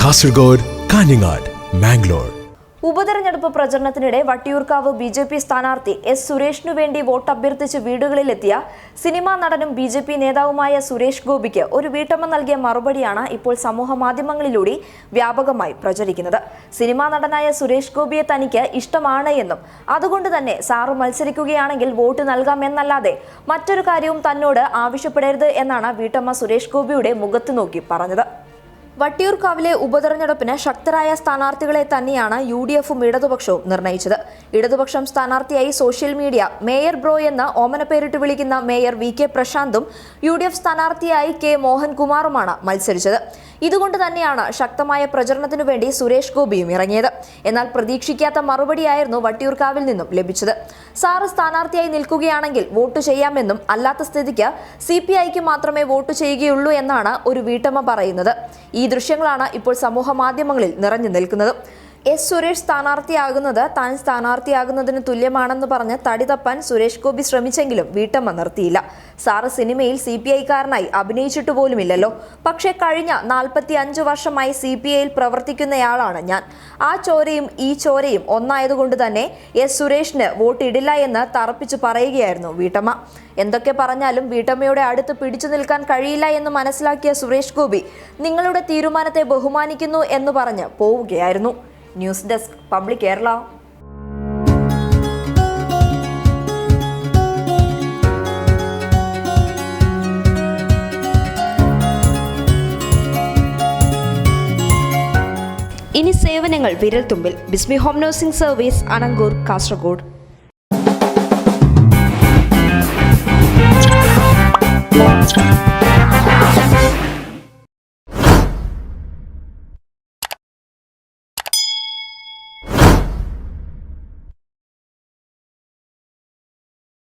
കാസർഗോഡ് കാഞ്ഞങ്ങാട് മാംഗ്ലൂർ ഉപതെരഞ്ഞെടുപ്പ് പ്രചരണത്തിനിടെ Vattiyoorkavu B J P സ്ഥാനാർത്ഥി എസ് സുരേഷിനു വേണ്ടി വോട്ട് അഭ്യർത്ഥിച്ച് വീടുകളിലെത്തിയ സിനിമാ നടനും ബി ജെ പി നേതാവുമായ സുരേഷ് ഗോപിക്ക് ഒരു വീട്ടമ്മ നൽകിയ മറുപടിയാണ് ഇപ്പോൾ സമൂഹ മാധ്യമങ്ങളിലൂടെ വ്യാപകമായി പ്രചരിക്കുന്നത്. സിനിമാ നടനായ സുരേഷ് ഗോപിയെ തനിക്ക് ഇഷ്ടമാണ് എന്നും അതുകൊണ്ട് തന്നെ സാറ് മത്സരിക്കുകയാണെങ്കിൽ വോട്ട് നൽകാമെന്നല്ലാതെ മറ്റൊരു കാര്യവും തന്നോട് ആവശ്യപ്പെടരുത് എന്നാണ് വീട്ടമ്മ സുരേഷ് ഗോപിയുടെ മുഖത്ത് നോക്കി പറഞ്ഞത്. വട്ടിയൂർക്കാവിലെ ഉപതെരഞ്ഞെടുപ്പിന് ശക്തരായ സ്ഥാനാർത്ഥികളെ തന്നെയാണ് യു ഡി എഫും ഇടതുപക്ഷവും നിർണയിച്ചത്. ഇടതുപക്ഷം സ്ഥാനാർത്ഥിയായി സോഷ്യൽ മീഡിയ മേയർ ബ്രോ എന്ന ഓമന പേരിട്ട് വിളിക്കുന്ന മേയർ വി കെ പ്രശാന്തും യു ഡി എഫ് സ്ഥാനാർത്ഥിയായി കെ മോഹൻകുമാറുമാണ് മത്സരിച്ചത്. ഇതുകൊണ്ട് തന്നെയാണ് ശക്തമായ പ്രചരണത്തിനു വേണ്ടി സുരേഷ് ഗോപിയും ഇറങ്ങിയത്. എന്നാൽ പ്രതീക്ഷിക്കാത്ത മറുപടിയായിരുന്നു വട്ടിയൂർക്കാവിൽ നിന്നും ലഭിച്ചത്. സാറ് സ്ഥാനാർത്ഥിയായി നിൽക്കുകയാണെങ്കിൽ വോട്ട് ചെയ്യാമെന്നും അല്ലാത്ത സ്ഥിതിക്ക് സി പി ഐക്ക് മാത്രമേ വോട്ട് ചെയ്യുകയുള്ളൂ എന്നാണ് ഒരു വീട്ടമ്മ പറയുന്നത്. ഈ ദൃശ്യങ്ങളാണ് ഇപ്പോൾ സമൂഹ മാധ്യമങ്ങളിൽ നിറഞ്ഞു നിൽക്കുന്നത്. എസ് സുരേഷ് സ്ഥാനാർത്ഥിയാകുന്നത് താൻ സ്ഥാനാർത്ഥിയാകുന്നതിന് തുല്യമാണെന്ന് പറഞ്ഞ് തടി തപ്പാൻ സുരേഷ് ഗോപി ശ്രമിച്ചെങ്കിലും വീട്ടമ്മ നിർത്തിയില്ല. സാറ് സിനിമയിൽ സി പി ഐക്കാരനായി അഭിനയിച്ചിട്ട് പോലുമില്ലല്ലോ. പക്ഷേ കഴിഞ്ഞ നാൽപ്പത്തി അഞ്ച് വർഷമായി സി പി ഐയിൽ പ്രവർത്തിക്കുന്നയാളാണ് ഞാൻ. ആ ചോരയും ഈ ചോരയും ഒന്നായതുകൊണ്ട് തന്നെ എസ് സുരേഷിന് വോട്ടിടില്ല എന്ന് തറപ്പിച്ചു പറയുകയായിരുന്നു വീട്ടമ്മ. എന്തൊക്കെ പറഞ്ഞാലും വീട്ടമ്മയുടെ അടുത്ത് പിടിച്ചു നിൽക്കാൻ കഴിയില്ല എന്ന് മനസ്സിലാക്കിയ സുരേഷ് ഗോപി നിങ്ങളുടെ തീരുമാനത്തെ ബഹുമാനിക്കുന്നു എന്ന് പറഞ്ഞ് പോവുകയായിരുന്നു. News desk public Kerala. ഇനി സേവനങ്ങൾ വിരൽത്തുമ്പിൽ. Bismi home nursing service Anangoor Kasaragod.